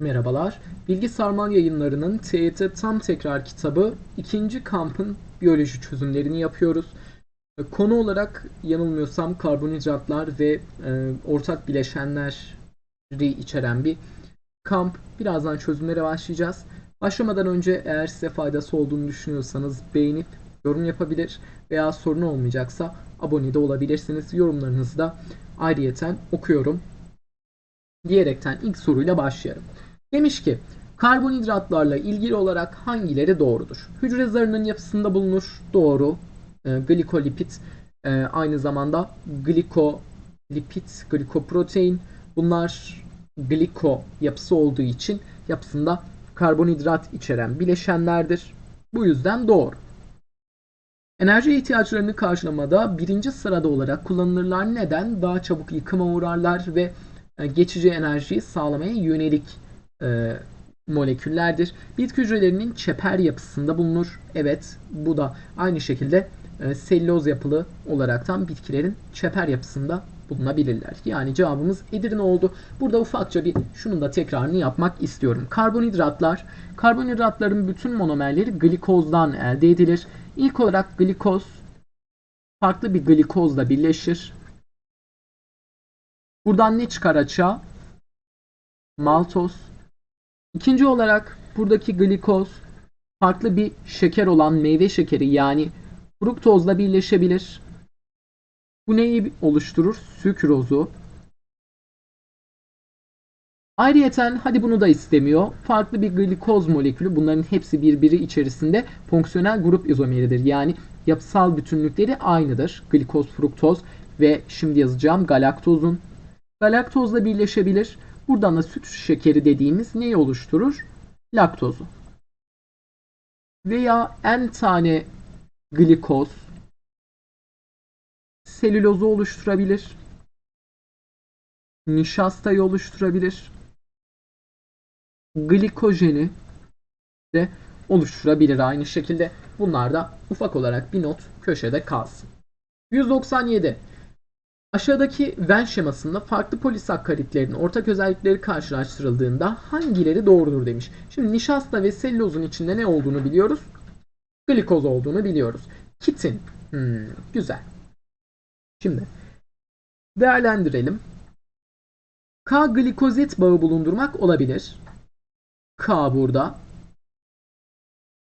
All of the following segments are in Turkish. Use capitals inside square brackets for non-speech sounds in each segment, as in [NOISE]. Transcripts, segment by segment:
Merhabalar. Bilgi Sarmal yayınlarının TYT Tam Tekrar kitabı ikinci kampın biyoloji çözümlerini yapıyoruz. E, Konu olarak yanılmıyorsam karbonhidratlar ve e, ortak bileşenleri içeren bir kamp. Birazdan çözümlere başlayacağız. Başlamadan önce eğer size faydası olduğunu düşünüyorsanız beğenip yorum yapabilir veya sorun olmayacaksa abone de olabilirsiniz. Yorumlarınızı da ayrıyeten okuyorum diyerekten ilk soruyla başlayalım. Demiş ki karbonhidratlarla ilgili olarak hangileri doğrudur? Hücre zarının yapısında bulunur. Doğru. E, glikolipid e, aynı zamanda glikolipid, glikoprotein bunlar gliko yapısı olduğu için yapısında karbonhidrat içeren bileşenlerdir. Bu yüzden doğru. Enerji ihtiyaçlarını karşılamada birinci sırada olarak kullanılırlar. Neden? Daha çabuk yıkıma uğrarlar ve e, geçici enerjiyi sağlamaya yönelik e, moleküllerdir. Bitki hücrelerinin çeper yapısında bulunur. Evet, bu da aynı şekilde e, selüloz yapılı olaraktan bitkilerin çeper yapısında bulunabilirler. Yani cevabımız Edirne oldu. Burada ufakça bir şunun da tekrarını yapmak istiyorum. Karbonhidratlar, karbonhidratların bütün monomerleri glikozdan elde edilir. İlk olarak glikoz farklı bir glikozla birleşir. Buradan ne çıkar açığa? Maltoz. İkinci olarak buradaki glikoz farklı bir şeker olan meyve şekeri yani fruktozla birleşebilir. Bu neyi oluşturur? Sükrozu. Ayrıyeten hadi bunu da istemiyor. Farklı bir glikoz molekülü bunların hepsi birbiri içerisinde fonksiyonel grup izomeridir. Yani yapısal bütünlükleri aynıdır. Glikoz, fruktoz ve şimdi yazacağım galaktozun. Galaktozla birleşebilir. Buradan da süt şekeri dediğimiz neyi oluşturur? Laktozu. Veya n tane glikoz selülozu oluşturabilir. Nişastayı oluşturabilir. Glikojeni de oluşturabilir aynı şekilde. Bunlar da ufak olarak bir not köşede kalsın. 197. Aşağıdaki Venn şemasında farklı polisakkaritlerin ortak özellikleri karşılaştırıldığında hangileri doğrudur demiş. Şimdi nişasta ve selülozun içinde ne olduğunu biliyoruz. Glikoz olduğunu biliyoruz. Kitin. Hmm, güzel. Şimdi değerlendirelim. K glikozit bağı bulundurmak olabilir. K burada.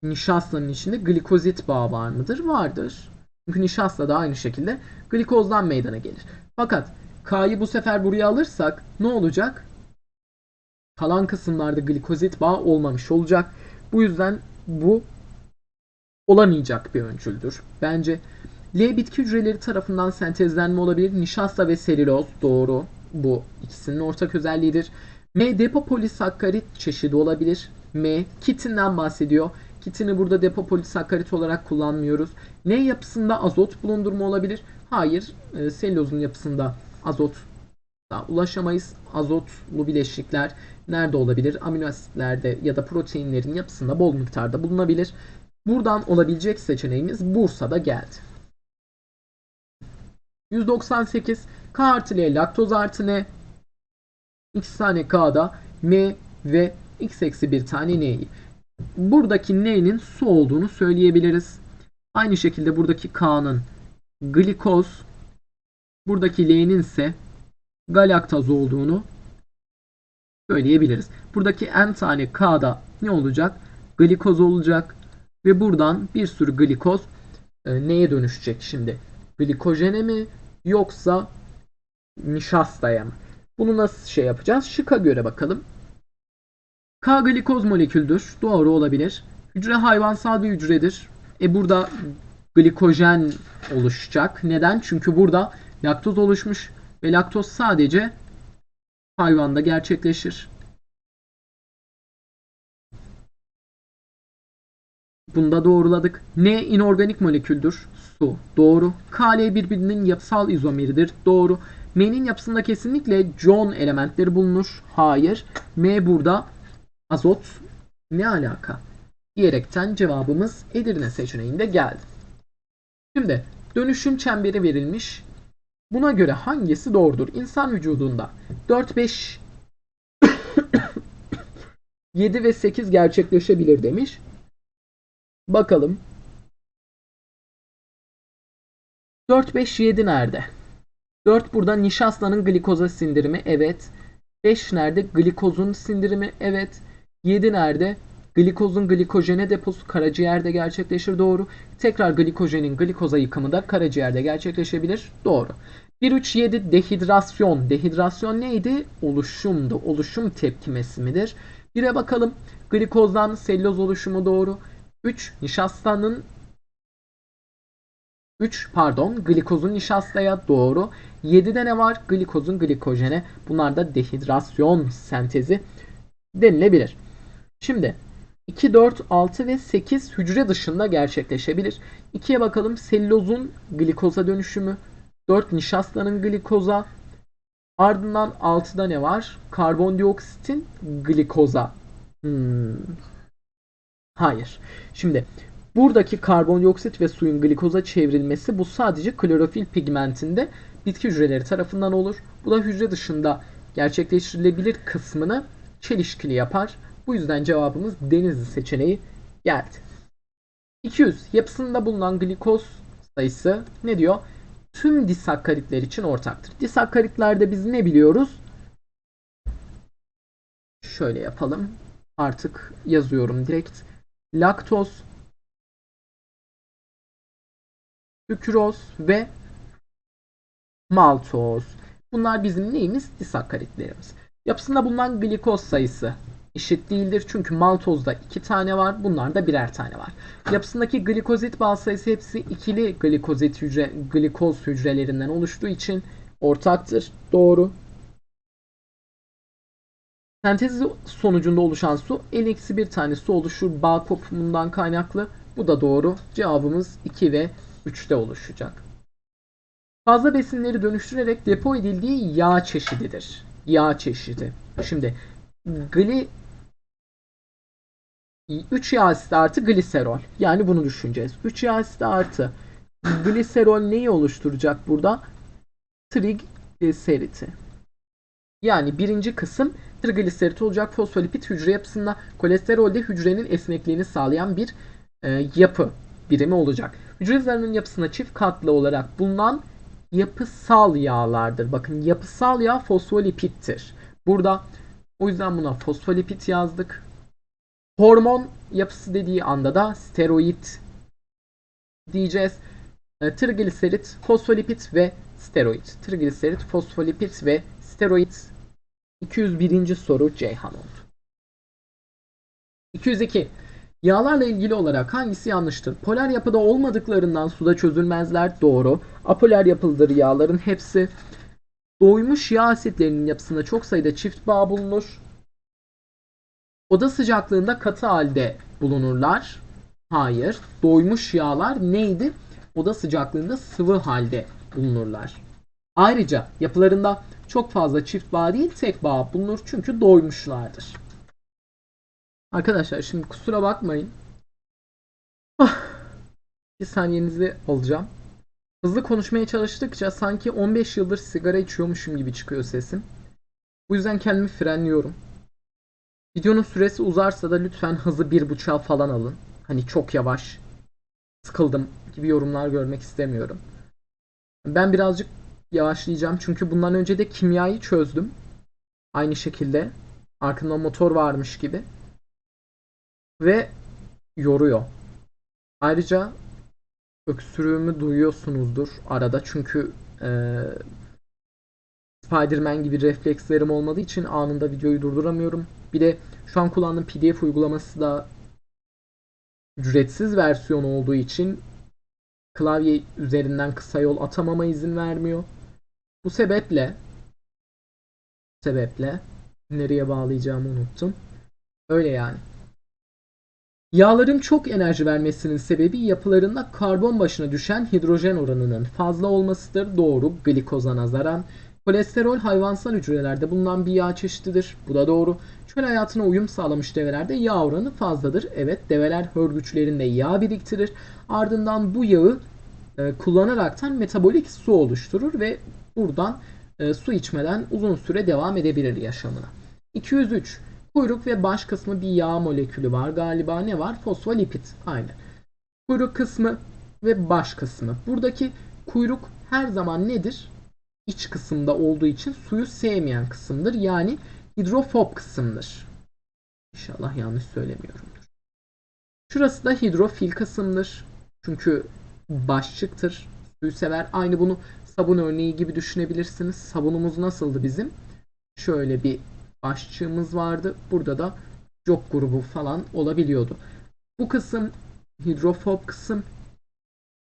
Nişastanın içinde glikozit bağı var mıdır? Vardır. Çünkü nişasta da aynı şekilde glikozdan meydana gelir. Fakat K'yı bu sefer buraya alırsak ne olacak? Kalan kısımlarda glikozit bağı olmamış olacak. Bu yüzden bu olamayacak bir öncüldür. Bence L bitki hücreleri tarafından sentezlenme olabilir. Nişasta ve selüloz doğru. Bu ikisinin ortak özelliğidir. M depo polisakkarit çeşidi olabilir. M kitinden bahsediyor. Kitini burada depo polisakkarit olarak kullanmıyoruz. Ne yapısında azot bulundurma olabilir? Hayır. E, selülozun yapısında azot ulaşamayız. Azotlu bileşikler nerede olabilir? Amino asitlerde ya da proteinlerin yapısında bol miktarda bulunabilir. Buradan olabilecek seçeneğimiz Bursa'da geldi. 198 K artı L laktoz artı N X tane K'da M ve X eksi bir tane N'yi. Buradaki N'nin su olduğunu söyleyebiliriz. Aynı şekilde buradaki K'nın glikoz, buradaki L'nin ise galaktaz olduğunu söyleyebiliriz. Buradaki N tane K'da ne olacak? Glikoz olacak. Ve buradan bir sürü glikoz e, neye dönüşecek şimdi? Glikojene mi yoksa nişastaya mı? Bunu nasıl şey yapacağız? Şıka göre bakalım. K glikoz moleküldür. Doğru olabilir. Hücre hayvansal bir hücredir. E burada glikojen oluşacak. Neden? Çünkü burada laktoz oluşmuş ve laktoz sadece hayvanda gerçekleşir. Bunu da doğruladık. N inorganik moleküldür. Su. Doğru. Kl birbirinin yapısal izomeridir. Doğru. M'nin yapısında kesinlikle John elementleri bulunur. Hayır. M burada azot. Ne alaka? Diyerekten cevabımız Edirne seçeneğinde geldi. Şimdi dönüşüm çemberi verilmiş. Buna göre hangisi doğrudur? İnsan vücudunda 4-5 7 [COUGHS] ve 8 gerçekleşebilir demiş. Bakalım. 4, 5, 7 nerede? 4 burada nişastanın glikoza sindirimi. Evet. 5 nerede? Glikozun sindirimi. Evet. 7 nerede? Glikozun glikojene deposu karaciğerde gerçekleşir. Doğru. Tekrar glikojenin glikoza yıkımı da karaciğerde gerçekleşebilir. Doğru. 1, 3, 7 dehidrasyon. Dehidrasyon neydi? Oluşumdu. Oluşum tepkimesi midir? 1'e bakalım. Glikozdan selüloz oluşumu doğru. 3 nişastanın 3 pardon glikozun nişastaya doğru. 7'de ne var? Glikozun glikojene. Bunlar da dehidrasyon sentezi denilebilir. Şimdi 2, 4, 6 ve 8 hücre dışında gerçekleşebilir. 2'ye bakalım selülozun glikoza dönüşümü. 4 nişastanın glikoza. Ardından 6'da ne var? Karbondioksitin glikoza. Hmm. Hayır. Şimdi buradaki karbondioksit ve suyun glikoza çevrilmesi bu sadece klorofil pigmentinde bitki hücreleri tarafından olur. Bu da hücre dışında gerçekleştirilebilir kısmını çelişkili yapar. Bu yüzden cevabımız denizli seçeneği geldi. 200. Yapısında bulunan glikoz sayısı ne diyor? Tüm disakkaritler için ortaktır. Disakkaritlerde biz ne biliyoruz? Şöyle yapalım. Artık yazıyorum direkt. Laktoz, sükroz ve maltoz. Bunlar bizim neyimiz? Disakkaritlerimiz. Yapısında bulunan glikoz sayısı eşit değildir. Çünkü maltozda iki tane var. Bunlarda birer tane var. Yapısındaki glikozit bağ sayısı hepsi ikili glikozit hücre, glikoz hücrelerinden oluştuğu için ortaktır. Doğru. Sentez sonucunda oluşan su eksi bir tane su oluşur bağ kopumundan kaynaklı. Bu da doğru. Cevabımız 2 ve 3'te oluşacak. Fazla besinleri dönüştürerek depo edildiği yağ çeşididir. Yağ çeşidi. Şimdi gli 3 yağ asidi artı gliserol. Yani bunu düşüneceğiz. 3 yağ asidi artı gliserol neyi oluşturacak burada? Trigliseriti. Yani birinci kısım trigliserit olacak fosfolipid hücre yapısında kolesterolde hücrenin esnekliğini sağlayan bir e, yapı birimi olacak. Hücre zarının yapısına çift katlı olarak bulunan yapısal yağlardır. Bakın yapısal yağ fosfolipittir. Burada o yüzden buna fosfolipid yazdık. Hormon yapısı dediği anda da steroid diyeceğiz. E, trigliserit, fosfolipid ve steroid. Trigliserit, fosfolipid ve steroid 201. soru Ceyhan oldu. 202. Yağlarla ilgili olarak hangisi yanlıştır? Polar yapıda olmadıklarından suda çözülmezler. Doğru. Apolar yapılıdır yağların hepsi. Doymuş yağ asitlerinin yapısında çok sayıda çift bağ bulunur. Oda sıcaklığında katı halde bulunurlar. Hayır. Doymuş yağlar neydi? Oda sıcaklığında sıvı halde bulunurlar. Ayrıca yapılarında çok fazla çift bağ değil tek bağ bulunur çünkü doymuşlardır. Arkadaşlar şimdi kusura bakmayın. Ah, bir saniyenizi alacağım. Hızlı konuşmaya çalıştıkça sanki 15 yıldır sigara içiyormuşum gibi çıkıyor sesim. Bu yüzden kendimi frenliyorum. Videonun süresi uzarsa da lütfen hızı 1.5'a falan alın. Hani çok yavaş. Sıkıldım gibi yorumlar görmek istemiyorum. Ben birazcık yavaşlayacağım çünkü bundan önce de kimyayı çözdüm. Aynı şekilde. Arkamda motor varmış gibi. Ve yoruyor. Ayrıca öksürüğümü duyuyorsunuzdur arada çünkü e, Spider-Man gibi reflekslerim olmadığı için anında videoyu durduramıyorum. Bir de şu an kullandığım PDF uygulaması da ücretsiz versiyon olduğu için klavye üzerinden kısa yol atamama izin vermiyor. Bu sebeple sebeple nereye bağlayacağımı unuttum. Öyle yani. Yağların çok enerji vermesinin sebebi yapılarında karbon başına düşen hidrojen oranının fazla olmasıdır. Doğru. Glikoza nazaran. Kolesterol hayvansal hücrelerde bulunan bir yağ çeşididir. Bu da doğru. Çöl hayatına uyum sağlamış develerde yağ oranı fazladır. Evet develer hörgüçlerinde yağ biriktirir. Ardından bu yağı e, kullanaraktan metabolik su oluşturur ve buradan e, su içmeden uzun süre devam edebilir yaşamına. 203. Kuyruk ve baş kısmı bir yağ molekülü var. Galiba ne var? Fosfolipid. Aynen. Kuyruk kısmı ve baş kısmı. Buradaki kuyruk her zaman nedir? İç kısımda olduğu için suyu sevmeyen kısımdır. Yani hidrofob kısımdır. İnşallah yanlış söylemiyorumdur. Şurası da hidrofil kısımdır. Çünkü başçıktır. Suyu sever. Aynı bunu sabun örneği gibi düşünebilirsiniz. Sabunumuz nasıldı bizim? Şöyle bir başçığımız vardı. Burada da jok grubu falan olabiliyordu. Bu kısım hidrofob kısım.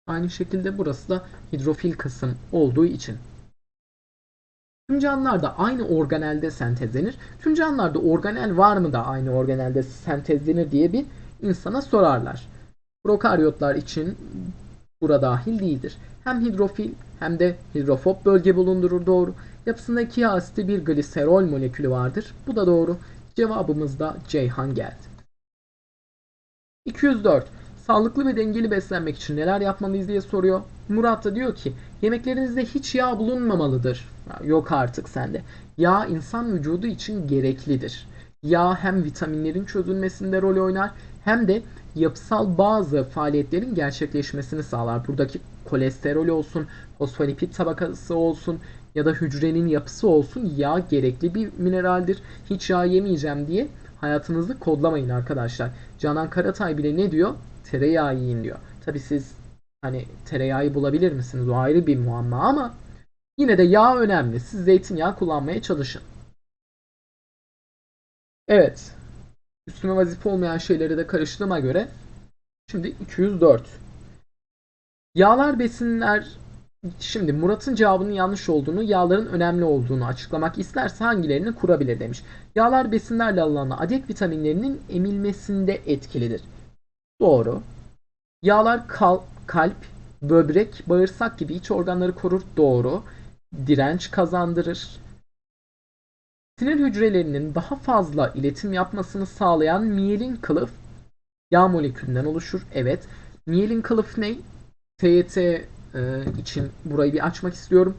Aynı şekilde burası da hidrofil kısım olduğu için. Tüm canlılarda aynı organelde sentezlenir. Tüm canlılarda organel var mı da aynı organelde sentezlenir diye bir insana sorarlar. Prokaryotlar için bura dahil değildir. Hem hidrofil hem de hidrofob bölge bulundurur doğru. Yapısında iki asitli bir gliserol molekülü vardır. Bu da doğru. Cevabımız da Ceyhan geldi. 204. Sağlıklı ve dengeli beslenmek için neler yapmalıyız diye soruyor. Murat da diyor ki yemeklerinizde hiç yağ bulunmamalıdır. Yok artık sende. Yağ insan vücudu için gereklidir. Yağ hem vitaminlerin çözülmesinde rol oynar hem de yapısal bazı faaliyetlerin gerçekleşmesini sağlar. Buradaki kolesterol olsun, fosfolipid tabakası olsun ya da hücrenin yapısı olsun yağ gerekli bir mineraldir. Hiç yağ yemeyeceğim diye hayatınızı kodlamayın arkadaşlar. Canan Karatay bile ne diyor? Tereyağı yiyin diyor. Tabi siz hani tereyağı bulabilir misiniz? O ayrı bir muamma ama yine de yağ önemli. Siz zeytinyağı kullanmaya çalışın. Evet. Üstüme vazife olmayan şeyleri de karıştığıma göre şimdi 204. Yağlar besinler Şimdi Murat'ın cevabının yanlış olduğunu, yağların önemli olduğunu açıklamak isterse hangilerini kurabilir demiş. Yağlar besinlerle alınan adet vitaminlerinin emilmesinde etkilidir. Doğru. Yağlar kal kalp, böbrek, bağırsak gibi iç organları korur. Doğru. Direnç kazandırır. Sinir hücrelerinin daha fazla iletim yapmasını sağlayan miyelin kılıf yağ molekülünden oluşur. Evet. Miyelin kılıf ne? TYT e, için burayı bir açmak istiyorum.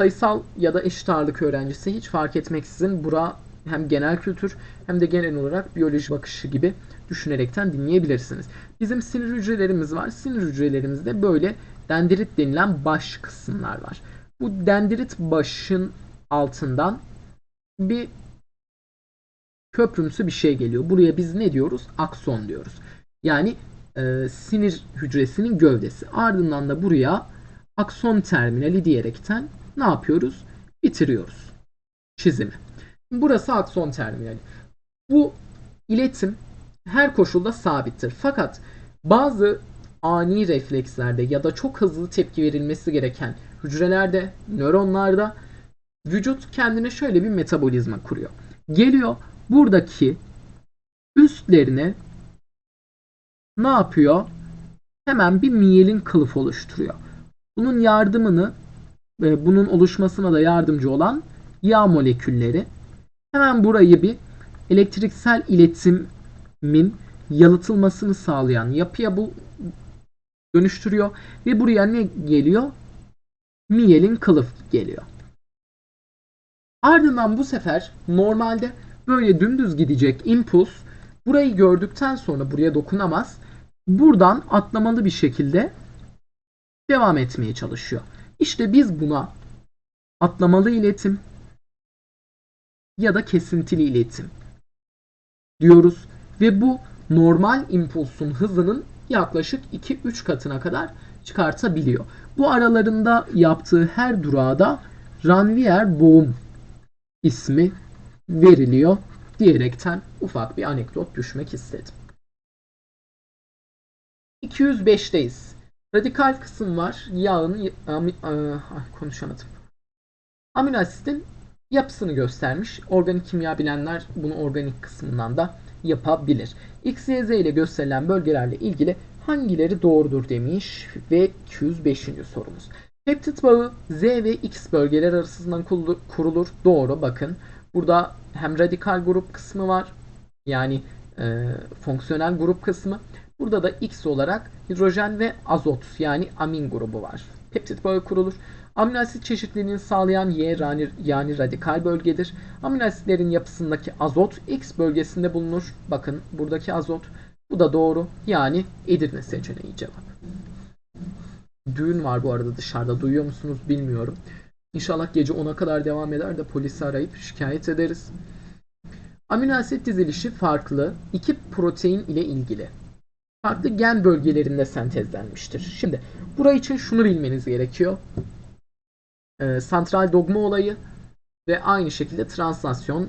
Sayısal ya da eşit ağırlık öğrencisi hiç fark etmeksizin bura hem genel kültür hem de genel olarak biyoloji bakışı gibi düşünerekten dinleyebilirsiniz. Bizim sinir hücrelerimiz var. Sinir hücrelerimizde böyle dendrit denilen baş kısımlar var. Bu dendrit başın altından bir köprümsü bir şey geliyor. Buraya biz ne diyoruz? Akson diyoruz. Yani e, sinir hücresinin gövdesi. Ardından da buraya akson terminali diyerekten ne yapıyoruz? Bitiriyoruz çizimi. Burası akson terminali. Bu iletim her koşulda sabittir. Fakat bazı ani reflekslerde ya da çok hızlı tepki verilmesi gereken hücrelerde, nöronlarda vücut kendine şöyle bir metabolizma kuruyor. Geliyor buradaki üstlerine ne yapıyor? Hemen bir miyelin kılıf oluşturuyor. Bunun yardımını ve bunun oluşmasına da yardımcı olan yağ molekülleri hemen burayı bir elektriksel iletimin yalıtılmasını sağlayan yapıya bu dönüştürüyor ve buraya ne geliyor? Miyelin kılıf geliyor. Ardından bu sefer normalde böyle dümdüz gidecek impuls burayı gördükten sonra buraya dokunamaz. Buradan atlamalı bir şekilde devam etmeye çalışıyor. İşte biz buna atlamalı iletim ya da kesintili iletim diyoruz ve bu normal impulsun hızının yaklaşık 2-3 katına kadar çıkartabiliyor. Bu aralarında yaptığı her durağda Ranvier boğum ismi veriliyor diyerekten ufak bir anekdot düşmek istedim. 205'teyiz. Radikal kısım var. Yağın ami, ah, konuşamadım. Amino asitin yapısını göstermiş. Organik kimya bilenler bunu organik kısmından da yapabilir. X, Y, Z ile gösterilen bölgelerle ilgili hangileri doğrudur demiş ve 205. sorumuz. Peptit bağı Z ve X bölgeler arasından kurulur. Doğru bakın. Burada hem radikal grup kısmı var. Yani e, fonksiyonel grup kısmı. Burada da X olarak hidrojen ve azot yani amin grubu var. Peptit bağı kurulur. Amino asit çeşitliliğini sağlayan Y yani, radikal bölgedir. Amino asitlerin yapısındaki azot X bölgesinde bulunur. Bakın buradaki azot. Bu da doğru. Yani Edirne seçeneği cevap. Düğün var bu arada dışarıda. Duyuyor musunuz bilmiyorum. İnşallah gece 10'a kadar devam eder de polisi arayıp şikayet ederiz. Amino asit dizilişi farklı iki protein ile ilgili. Farklı gen bölgelerinde sentezlenmiştir. Şimdi burayı için şunu bilmeniz gerekiyor. Ee, santral dogma olayı ve aynı şekilde translasyon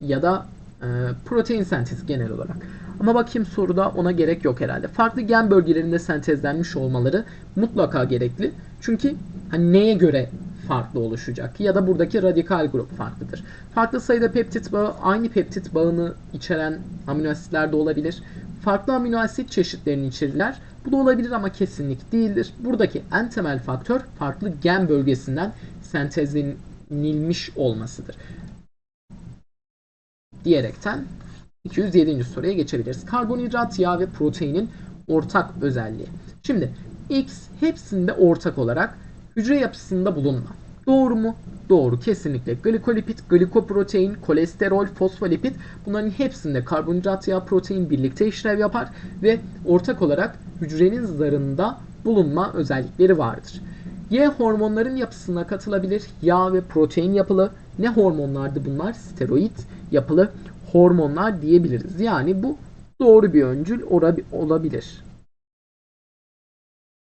ya da e, protein sentezi genel olarak. Ama bakayım soruda ona gerek yok herhalde. Farklı gen bölgelerinde sentezlenmiş olmaları mutlaka gerekli. Çünkü hani neye göre farklı oluşacak ya da buradaki radikal grup farklıdır. Farklı sayıda peptit bağı aynı peptit bağını içeren amino asitler de olabilir. Farklı amino asit çeşitlerini içerirler. Bu da olabilir ama kesinlik değildir. Buradaki en temel faktör farklı gen bölgesinden sentezlenilmiş olmasıdır. Diyerekten 207. soruya geçebiliriz. Karbonhidrat, yağ ve proteinin ortak özelliği. Şimdi X hepsinde ortak olarak hücre yapısında bulunma. Doğru mu? Doğru. Kesinlikle. Glikolipid, glikoprotein, kolesterol, fosfolipid bunların hepsinde karbonhidrat, yağ, protein birlikte işlev yapar ve ortak olarak hücrenin zarında bulunma özellikleri vardır. Y hormonların yapısına katılabilir. Yağ ve protein yapılı. Ne hormonlardı bunlar? Steroid yapılı hormonlar diyebiliriz. Yani bu doğru bir öncül olabilir.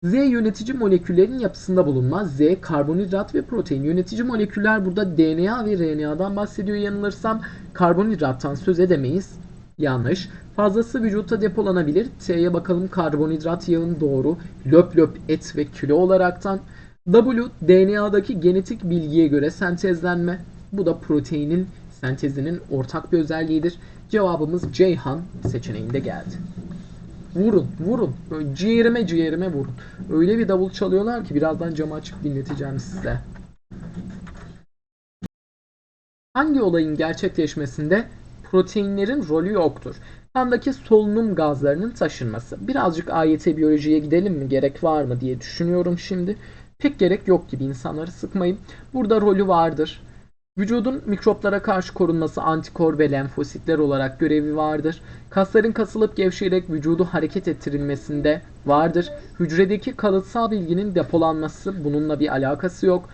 Z yönetici moleküllerin yapısında bulunmaz. Z karbonhidrat ve protein. Yönetici moleküller burada DNA ve RNA'dan bahsediyor yanılırsam. Karbonhidrattan söz edemeyiz. Yanlış. Fazlası vücutta depolanabilir. T'ye bakalım karbonhidrat yağın doğru. Löp löp et ve kilo olaraktan. W DNA'daki genetik bilgiye göre sentezlenme. Bu da proteinin sentezinin ortak bir özelliğidir. Cevabımız Ceyhan seçeneğinde geldi. Vurun, vurun. Ciğerime ciğerime vurun. Öyle bir davul çalıyorlar ki birazdan camı açıp dinleteceğim size. Hangi olayın gerçekleşmesinde proteinlerin rolü yoktur? Kandaki solunum gazlarının taşınması. Birazcık AYT biyolojiye gidelim mi? Gerek var mı diye düşünüyorum şimdi. Pek gerek yok gibi insanları sıkmayın. Burada rolü vardır. Vücudun mikroplara karşı korunması antikor ve lenfositler olarak görevi vardır. Kasların kasılıp gevşeyerek vücudu hareket ettirilmesinde vardır. Hücredeki kalıtsal bilginin depolanması bununla bir alakası yok.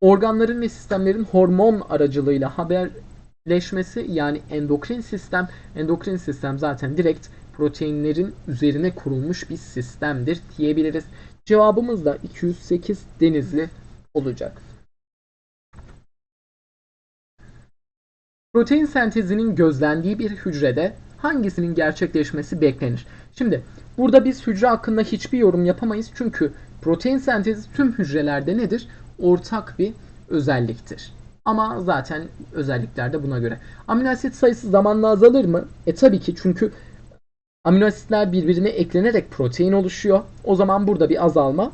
Organların ve sistemlerin hormon aracılığıyla haberleşmesi yani endokrin sistem, endokrin sistem zaten direkt proteinlerin üzerine kurulmuş bir sistemdir diyebiliriz. Cevabımız da 208 denizli olacak. Protein sentezinin gözlendiği bir hücrede hangisinin gerçekleşmesi beklenir? Şimdi burada biz hücre hakkında hiçbir yorum yapamayız çünkü protein sentezi tüm hücrelerde nedir? Ortak bir özelliktir. Ama zaten özellikler de buna göre. Amino asit sayısı zamanla azalır mı? E tabii ki çünkü amino asitler birbirine eklenerek protein oluşuyor. O zaman burada bir azalma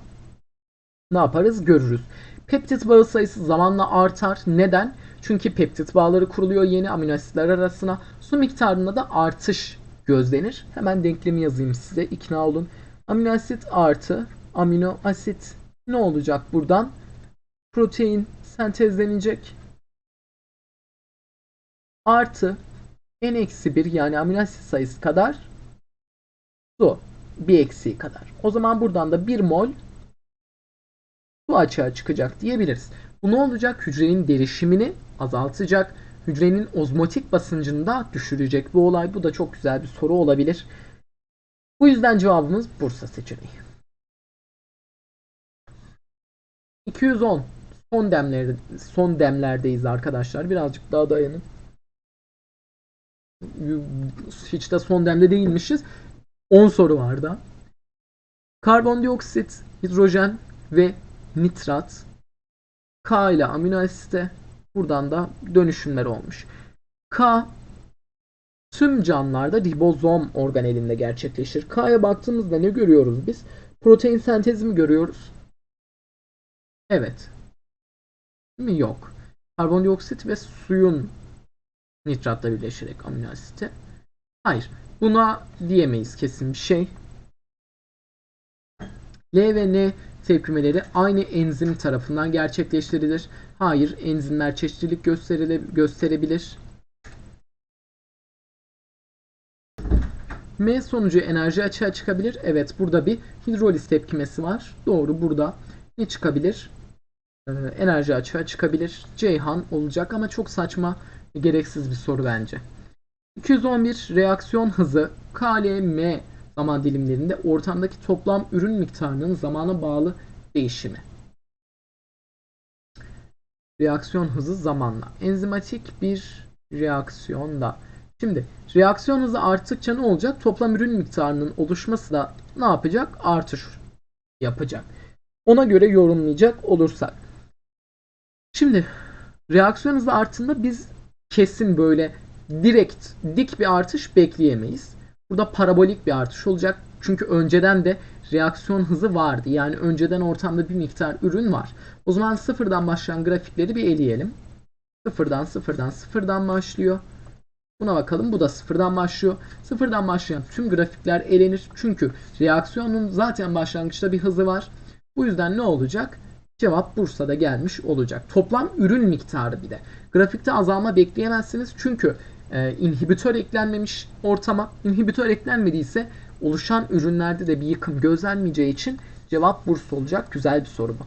ne yaparız? Görürüz. Peptit bağı sayısı zamanla artar. Neden? Çünkü peptit bağları kuruluyor yeni amino asitler arasına. Su miktarında da artış gözlenir. Hemen denklemi yazayım size. İkna olun. Amino asit artı amino asit ne olacak buradan? Protein sentezlenecek. Artı n eksi 1 yani amino asit sayısı kadar su. Bir eksiği kadar. O zaman buradan da 1 mol su açığa çıkacak diyebiliriz. Bu ne olacak? Hücrenin derişimini azaltacak. Hücrenin ozmotik basıncını da düşürecek bu olay. Bu da çok güzel bir soru olabilir. Bu yüzden cevabımız Bursa seçeneği. 210 son demlerde son demlerdeyiz arkadaşlar. Birazcık daha dayanın. Hiç de son demde değilmişiz. 10 soru var da. Karbondioksit, hidrojen ve nitrat K ile amino asite buradan da dönüşümler olmuş. K tüm canlılarda ribozom organelinde gerçekleşir. K'ya baktığımızda ne görüyoruz biz? Protein sentezi mi görüyoruz? Evet. Mi? Yok. Karbondioksit ve suyun nitratla birleşerek amino asite. Hayır. Buna diyemeyiz kesin bir şey. L ve N tepkimeleri aynı enzim tarafından gerçekleştirilir. Hayır, enzimler çeşitlilik gösterebilir. M sonucu enerji açığa çıkabilir. Evet, burada bir hidroliz tepkimesi var. Doğru, burada ne çıkabilir? Ee, enerji açığa çıkabilir. Ceyhan olacak ama çok saçma, gereksiz bir soru bence. 211 reaksiyon hızı KLM zaman dilimlerinde ortamdaki toplam ürün miktarının zamana bağlı değişimi. Reaksiyon hızı zamanla. Enzimatik bir reaksiyonda. Şimdi reaksiyon hızı arttıkça ne olacak? Toplam ürün miktarının oluşması da ne yapacak? Artış yapacak. Ona göre yorumlayacak olursak. Şimdi reaksiyon hızı arttığında biz kesin böyle direkt dik bir artış bekleyemeyiz. Burada parabolik bir artış olacak. Çünkü önceden de reaksiyon hızı vardı. Yani önceden ortamda bir miktar ürün var. O zaman sıfırdan başlayan grafikleri bir eleyelim. Sıfırdan sıfırdan sıfırdan başlıyor. Buna bakalım. Bu da sıfırdan başlıyor. Sıfırdan başlayan tüm grafikler elenir. Çünkü reaksiyonun zaten başlangıçta bir hızı var. Bu yüzden ne olacak? Cevap Bursa'da gelmiş olacak. Toplam ürün miktarı bir de. Grafikte azalma bekleyemezsiniz. Çünkü e, inhibitör eklenmemiş ortama. İnhibitör eklenmediyse oluşan ürünlerde de bir yıkım gözlenmeyeceği için cevap Bursa olacak. Güzel bir soru bu.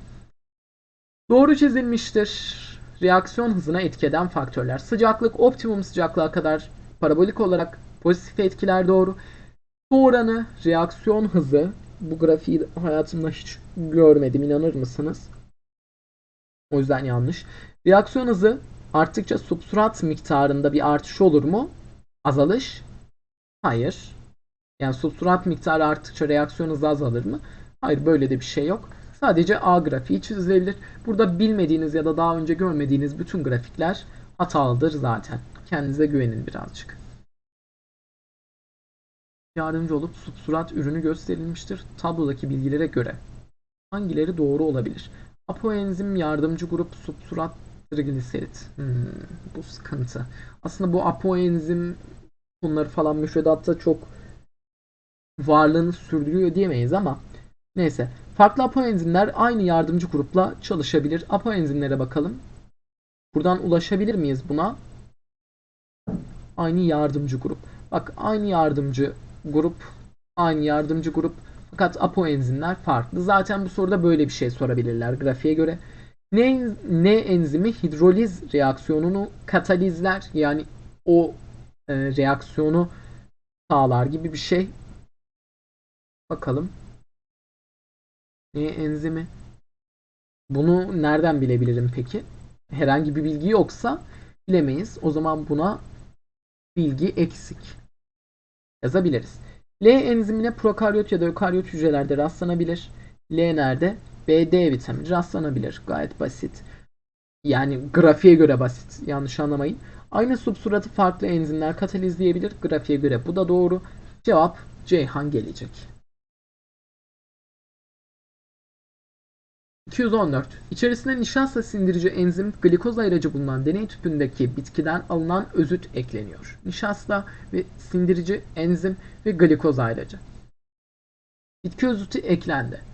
Doğru çizilmiştir. Reaksiyon hızına etkeden faktörler. Sıcaklık optimum sıcaklığa kadar parabolik olarak pozitif etkiler doğru. Bu oranı reaksiyon hızı bu grafiği hayatımda hiç görmedim inanır mısınız? O yüzden yanlış. Reaksiyon hızı arttıkça substrat miktarında bir artış olur mu? Azalış? Hayır. Yani substrat miktarı arttıkça reaksiyon hızı azalır mı? Hayır böyle de bir şey yok. Sadece A grafiği çizilebilir. Burada bilmediğiniz ya da daha önce görmediğiniz bütün grafikler hatalıdır zaten. Kendinize güvenin birazcık. Yardımcı olup substrat ürünü gösterilmiştir. Tablodaki bilgilere göre hangileri doğru olabilir? Apoenzim yardımcı grup substrat trigliserit. Hmm, bu sıkıntı. Aslında bu apoenzim bunları falan müfredatta çok varlığını sürdürüyor diyemeyiz ama neyse. Farklı apoenzimler aynı yardımcı grupla çalışabilir. Apoenzimlere bakalım. Buradan ulaşabilir miyiz buna? Aynı yardımcı grup. Bak aynı yardımcı grup, aynı yardımcı grup fakat apoenzimler farklı. Zaten bu soruda böyle bir şey sorabilirler grafiğe göre. Ne, ne enzimi hidroliz reaksiyonunu katalizler yani o e, reaksiyonu sağlar gibi bir şey. Bakalım. Ne enzimi? Bunu nereden bilebilirim peki? Herhangi bir bilgi yoksa bilemeyiz. O zaman buna bilgi eksik yazabiliriz. L enzimine prokaryot ya da ökaryot hücrelerde rastlanabilir. L nerede? B, D vitamini rastlanabilir. Gayet basit. Yani grafiğe göre basit. Yanlış anlamayın. Aynı substratı farklı enzimler katalizleyebilir. Grafiğe göre bu da doğru. Cevap Ceyhan gelecek. 214. İçerisinde nişasta sindirici enzim glikoz ayırıcı bulunan deney tüpündeki bitkiden alınan özüt ekleniyor. Nişasta ve sindirici enzim ve glikoz ayırıcı. Bitki özütü eklendi.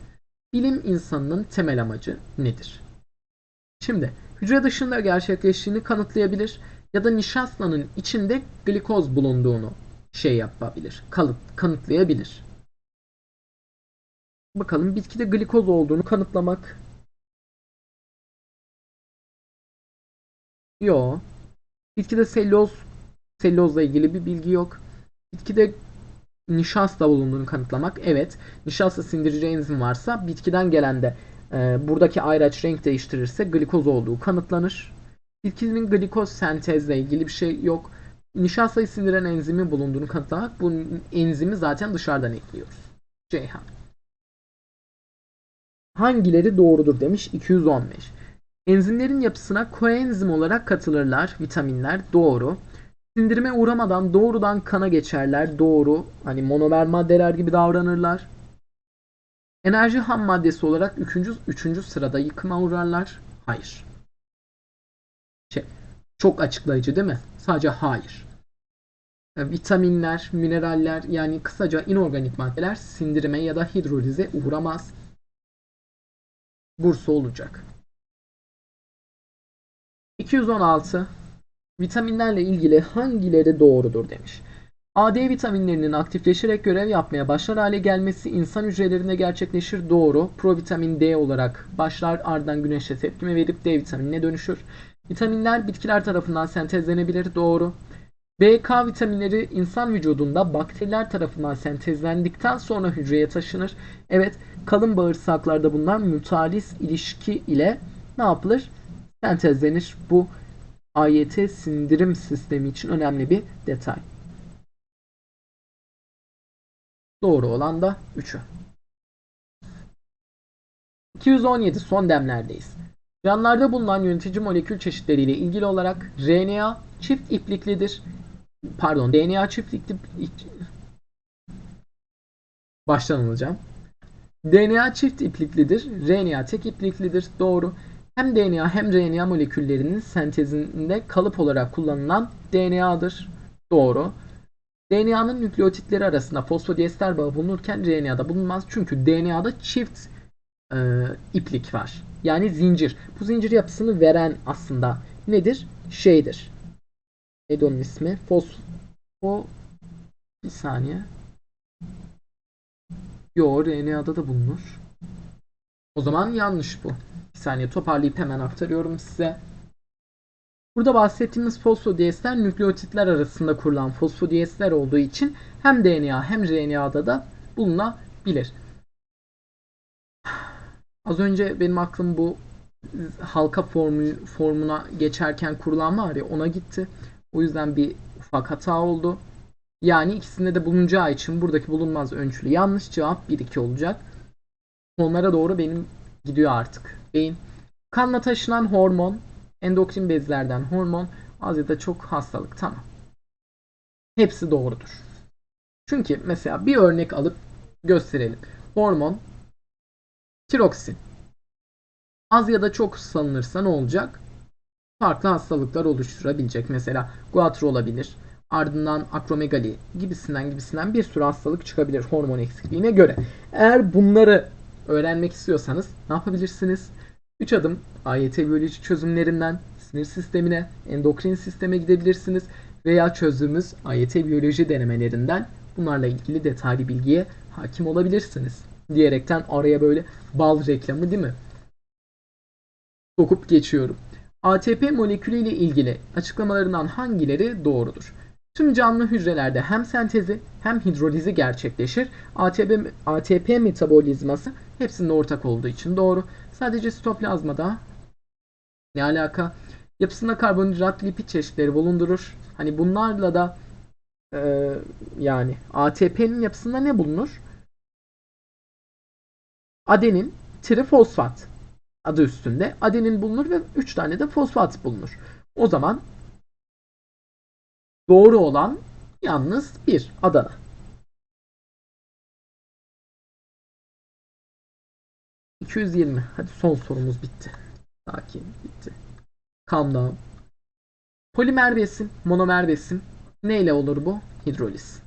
Bilim insanının temel amacı nedir? Şimdi hücre dışında gerçekleştiğini kanıtlayabilir ya da nişastanın içinde glikoz bulunduğunu şey yapabilir, kanıtlayabilir. Bakalım bitkide glikoz olduğunu kanıtlamak Yo. Bitkide selüloz selülozla ilgili bir bilgi yok. Bitkide nişasta bulunduğunu kanıtlamak. Evet. Nişasta sindirici enzim varsa bitkiden gelen de e, buradaki ayraç renk değiştirirse glikoz olduğu kanıtlanır. Bitkinin glikoz sentezle ilgili bir şey yok. Nişastayı sindiren enzimi bulunduğunu kanıtlamak. Bu enzimi zaten dışarıdan ekliyoruz. Ceyhan. Hangileri doğrudur demiş 215. Enzimlerin yapısına koenzim olarak katılırlar. Vitaminler doğru. Sindirime uğramadan doğrudan kana geçerler. Doğru. Hani monomer maddeler gibi davranırlar. Enerji ham maddesi olarak 3. 3. sırada yıkıma uğrarlar. Hayır. Şey, çok açıklayıcı değil mi? Sadece hayır. E, vitaminler, mineraller yani kısaca inorganik maddeler sindirime ya da hidrolize uğramaz. Bursa olacak. 216 Vitaminlerle ilgili hangileri doğrudur demiş. A, D vitaminlerinin aktifleşerek görev yapmaya başlar hale gelmesi insan hücrelerinde gerçekleşir. Doğru. Provitamin D olarak başlar ardından güneşe tepkime verip D vitaminine dönüşür. Vitaminler bitkiler tarafından sentezlenebilir. Doğru. B, K vitaminleri insan vücudunda bakteriler tarafından sentezlendikten sonra hücreye taşınır. Evet, kalın bağırsaklarda bunlar mutalis ilişki ile ne yapılır? Sentezlenir. Bu AYT sindirim sistemi için önemli bir detay. Doğru olan da 3'ü. 217 son demlerdeyiz. Canlılarda bulunan yönetici molekül çeşitleriyle ilgili olarak RNA çift ipliklidir. Pardon, DNA çift iplikli baştan alacağım. DNA çift ipliklidir. RNA tek ipliklidir. Doğru. Hem DNA hem RNA moleküllerinin sentezinde kalıp olarak kullanılan DNA'dır. Doğru. DNA'nın nükleotitleri arasında fosfodiester bağı bulunurken RNA'da bulunmaz. Çünkü DNA'da çift e, iplik var. Yani zincir. Bu zincir yapısını veren aslında nedir? Şeydir. Neydi onun ismi? Fosfo bir saniye. Yo RNA'da da bulunur. O zaman yanlış bu. Bir saniye toparlayıp hemen aktarıyorum size. Burada bahsettiğimiz fosfodiester nükleotitler arasında kurulan fosfodiester olduğu için hem DNA hem RNA'da da bulunabilir. Az önce benim aklım bu halka formu, formuna geçerken kurulan var ya ona gitti. O yüzden bir ufak hata oldu. Yani ikisinde de bulunacağı için buradaki bulunmaz öncülü yanlış cevap 1-2 olacak. Onlara doğru benim gidiyor artık. Beyin. Kanla taşınan hormon, endokrin bezlerden hormon, az ya da çok hastalık. Tamam. Hepsi doğrudur. Çünkü mesela bir örnek alıp gösterelim. Hormon, tiroksin. Az ya da çok salınırsa ne olacak? Farklı hastalıklar oluşturabilecek. Mesela guatr olabilir. Ardından akromegali gibisinden gibisinden bir sürü hastalık çıkabilir hormon eksikliğine göre. Eğer bunları öğrenmek istiyorsanız ne yapabilirsiniz? 3 adım AYT biyoloji çözümlerinden sinir sistemine, endokrin sisteme gidebilirsiniz veya çözdüğümüz AYT biyoloji denemelerinden bunlarla ilgili detaylı bilgiye hakim olabilirsiniz. Diyerekten araya böyle bal reklamı değil mi? Sokup geçiyorum. ATP molekülü ile ilgili açıklamalarından hangileri doğrudur? Tüm canlı hücrelerde hem sentezi hem hidrolizi gerçekleşir. ATP, ATP metabolizması hepsinde ortak olduğu için doğru. Sadece sitoplazmada ne alaka? Yapısında karbonhidrat lipid çeşitleri bulundurur. Hani bunlarla da e, yani ATP'nin yapısında ne bulunur? Adenin trifosfat adı üstünde adenin bulunur ve 3 tane de fosfat bulunur. O zaman doğru olan yalnız bir Adana. ...220. Hadi son sorumuz bitti. Sakin bitti. Calm down. Polimer besin, monomer besin. Neyle olur bu? Hidroliz.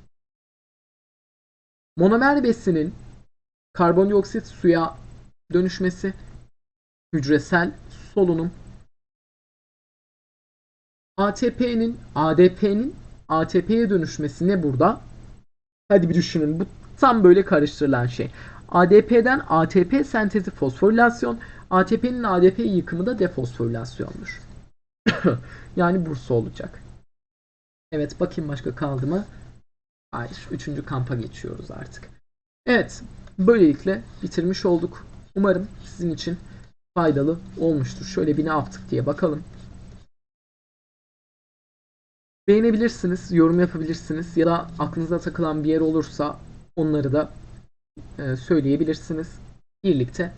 Monomer besinin karbondioksit suya dönüşmesi hücresel solunum ATP'nin ADP'nin ATP'ye dönüşmesi ne burada? Hadi bir düşünün. Bu tam böyle karıştırılan şey. ADP'den ATP sentezi fosforilasyon, ATP'nin ADP yıkımı da defosforilasyondur. [COUGHS] yani Bursa olacak. Evet bakayım başka kaldı mı? Hayır. Üçüncü kampa geçiyoruz artık. Evet. Böylelikle bitirmiş olduk. Umarım sizin için faydalı olmuştur. Şöyle bir ne yaptık diye bakalım. Beğenebilirsiniz, yorum yapabilirsiniz ya da aklınıza takılan bir yer olursa onları da söyleyebilirsiniz. Birlikte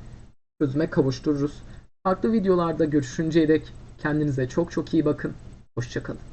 çözüme kavuştururuz. Farklı videolarda görüşünceye dek kendinize çok çok iyi bakın. Hoşçakalın.